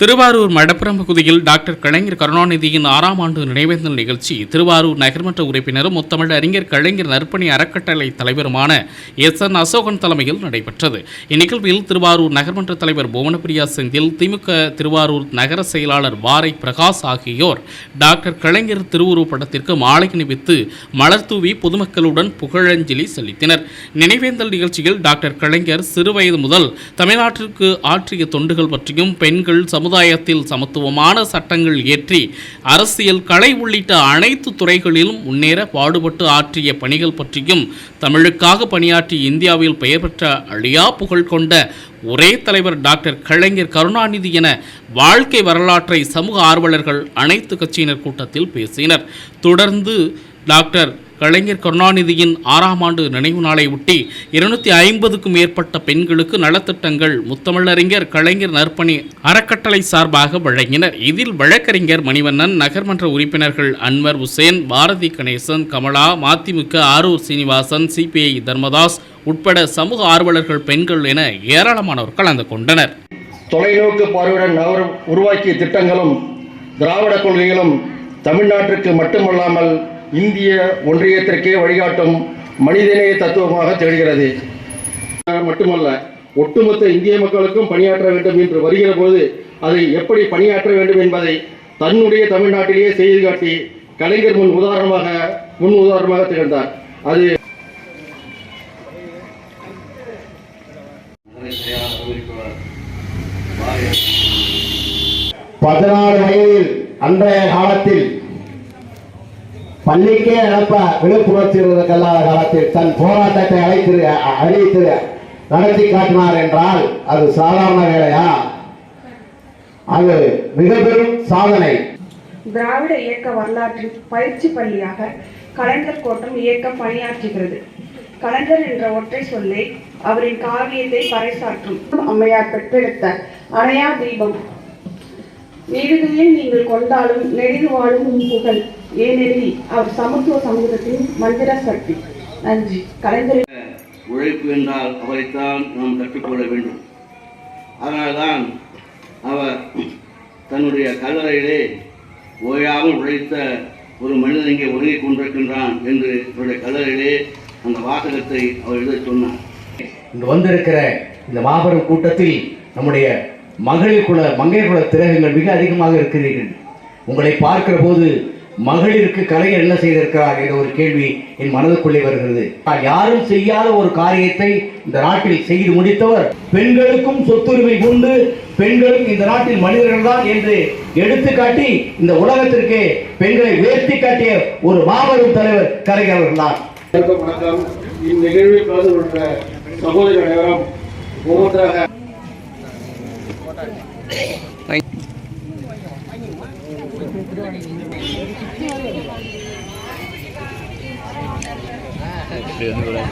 திருவாரூர் மடப்புறம் பகுதியில் டாக்டர் கலைஞர் கருணாநிதியின் ஆறாம் ஆண்டு நினைவேந்தல் நிகழ்ச்சி திருவாரூர் நகர்மன்ற உறுப்பினரும் முத்தமிழ் அறிஞர் கலைஞர் நற்பணி அறக்கட்டளை தலைவருமான எஸ். என். அசோகன் தலைமையில் நடைபெற்றது. இந்நிகழ்வில் திருவாரூர் நகர்மன்ற தலைவர் புவனப்பிரியா செந்தில் திமுக திருவாரூர் நகர செயலாளர் வாரை பிரகாஷ் ஆகியோர் டாக்டர் கலைஞர் திருவுருவ படத்திற்கு மாலை அணிவித்து மலர்தூவி பொதுமக்களுடன் புகழஞ்சலி செலுத்தினர். நினைவேந்தல் நிகழ்ச்சியில் டாக்டர் கலைஞர் சிறுவயது முதல் தமிழ்நாட்டிற்கு ஆற்றிய தொண்டுகள் பற்றியும் பெண்கள் சமுதாயத்தில் சமத்துவமான சட்டங்கள் இயற்றி அரசியல் கலை உள்ளிட்ட அனைத்து துறைகளிலும் முன்னேற பாடுபட்டு ஆற்றிய பணிகள் பற்றியும் தமிழுக்காக பணியாற்றி இந்தியாவில் பெயர் பெற்ற அழியா புகழ் கொண்ட ஒரே தலைவர் டாக்டர் கலைஞர் கருணாநிதி என வாழ்க்கை வரலாற்றை சமூக ஆர்வலர்கள் அனைத்து கட்சியினர் கூட்டத்தில் பேசினர். தொடர்ந்து டாக்டர் கலைஞர் கருணாநிதியின் ஆறாம் ஆண்டு நினைவு நாளை ஒட்டி இருநூத்தி ஐம்பதுக்கும் மேற்பட்ட பெண்களுக்கு நலத்திட்டங்கள் முத்தமிழறிஞர் கலைஞர் நற்பணி அறக்கட்டளை சார்பாக வழங்கினர். இதில் வழக்கறிஞர் மணிவண்ணன் நகர்மன்ற உறுப்பினர்கள் அன்வர் உசேன் பாரதி கணேசன் கமலா மதிமுக ஆரூர் சீனிவாசன் சிபிஐ தர்மதாஸ் உட்பட சமூக ஆர்வலர்கள் பெண்கள் என ஏராளமானோர் கலந்து கொண்டனர். தொலைநோக்கு பார்வையுடன் அவர் உருவாக்கிய திட்டங்களும் திராவிட கொள்கைகளும் தமிழ்நாட்டிற்கு மட்டுமல்லாமல் இந்திய ஒன்றியத்திற்கே வழிகாட்டும் மனிதநேய தத்துவமாக திகழ்கிறது. மட்டுமல்ல ஒட்டுமொத்த இந்திய மக்களுக்கும் பணியாற்ற வேண்டும் என்று வருகிற போது அதை எப்படி பணியாற்ற வேண்டும் என்பதை தன்னுடைய தமிழ்நாட்டிலேயே செய்து காட்டி கலைஞர் முன் உதாரணமாக முன் உதாரணமாக திகழ்ந்தார். அது பதினாறு வயதில் அன்றைய காலத்தில் பள்ளிக்கே அனுப்ப விழிப்புணர்ச்சி காலத்தில் தன் போராட்டத்தை அழைத்து அழைத்து நடத்தி காட்டினார் என்றால் அது சாதாரண வேலையா? அது மிக பெரும் சாதனை. திராவிட இயக்க வரலாற்றில் பயிற்சி பள்ளியாக கலைஞர் கோட்டம் இயக்கம் பணியாற்றுகிறது. கலைஞர் என்ற ஒற்றை சொல்லை அவரின் காவியத்தை பறைசாற்றும் அம்மையார் பெற்றெடுத்த அணையா தீபம். நெடுகையில் நீங்கள் கொண்டாலும் நெடிது வாழும் உன் புகழ். ஏனெனில் அவர் சமத்துவ சமூகத்தின் மந்திர சக்தி. நன்றி. கலைஞரின் உழைப்பு என்றால் அவரைத்தான் நாம் கற்றுக்கொள்ள வேண்டும். அதனால்தான் அவர் தன்னுடைய கல்லறையிலே ஓயாமல் உழைத்த ஒரு மனிதன் இங்கே ஒதுங்கிக் கொண்டிருக்கின்றான் என்று அவருடைய கல்லறையிலே அந்த வாசகத்தை அவர் எழுத சொன்னார். இங்கு வந்திருக்கிற இந்த மாபெரும் கூட்டத்தில் நம்முடைய மகளிர் குல மங்கையர் குல திலகங்கள் மிக அதிகமாக இருக்கிறீர்கள் உங்களை பார்க்கிற போது மகளிருக்கு கலைஞர் என்ன செய்திருக்கிறார் என்ற ஒரு கேள்வி என் மனதுக்குள்ளே வருகிறது. யாரும் செய்யாத ஒரு காரியத்தை இந்த நாட்டில் செய்து முடித்தவர் பெண்களுக்கும் சொத்துரிமை உண்டு. பெண்களும் இந்த நாட்டில் மனிதர்கள் தான் என்று எடுத்துக்காட்டி இந்த உலகத்திற்கு பெண்களை உயர்த்தி காட்டிய ஒரு மாபெரும் தலைவர் கலைஞர் அவர்கள் தான் வணக்கம். இந்நிகழ்வில் கலந்து கொண்ட சகோதரி அனைவரும் ஒவ்வொன்றாக